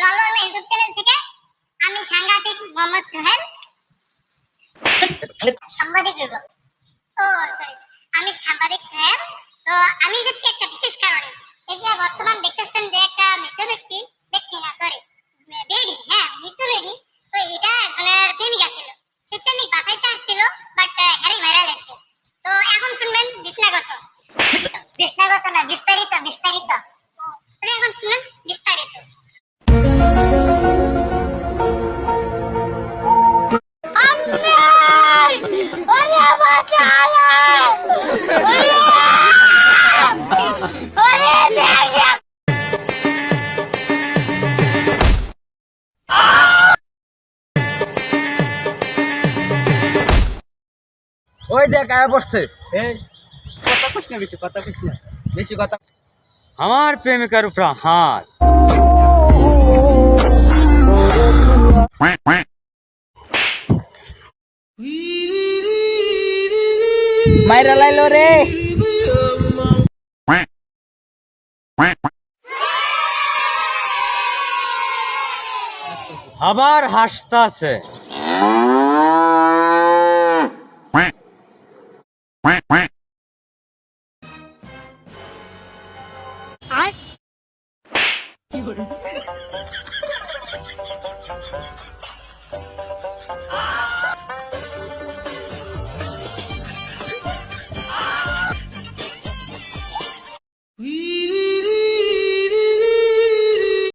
লল Bangla YouTube channel থেকে আমি সাংঘাতিক মোহাম্মদ সোহেল। সাংবাদিক ও সরি আমি সাংবাদিক সোহেল। তো আমি এসেছি একটা বিশেষ কারণে। এই যে বর্তমান দেখতেছেন যে একটা মৃত ব্যক্তি ব্যক্তি না সরি বেডি হ্যাঁ মৃত বেডি তো এটা একজনের প্রেমিকা ছিল সে প্রেমিক বাঁচাইতে আসছিল বাট হ্যারি ভাইরাল হয়েছে। তো এখন শুনবেন বিষ্ণাগত বিস্তারিত না বিস্তারিত বিস্তারিত। এখন শুনুন। ওই দেখ আয়া পড়ছে কথা কইস না বেশি কথা কইস না। বেশি কথা আমার প্রেমিকার উপর হাত মাইরা রে। আবার হাসতাছে। আয়। কি করে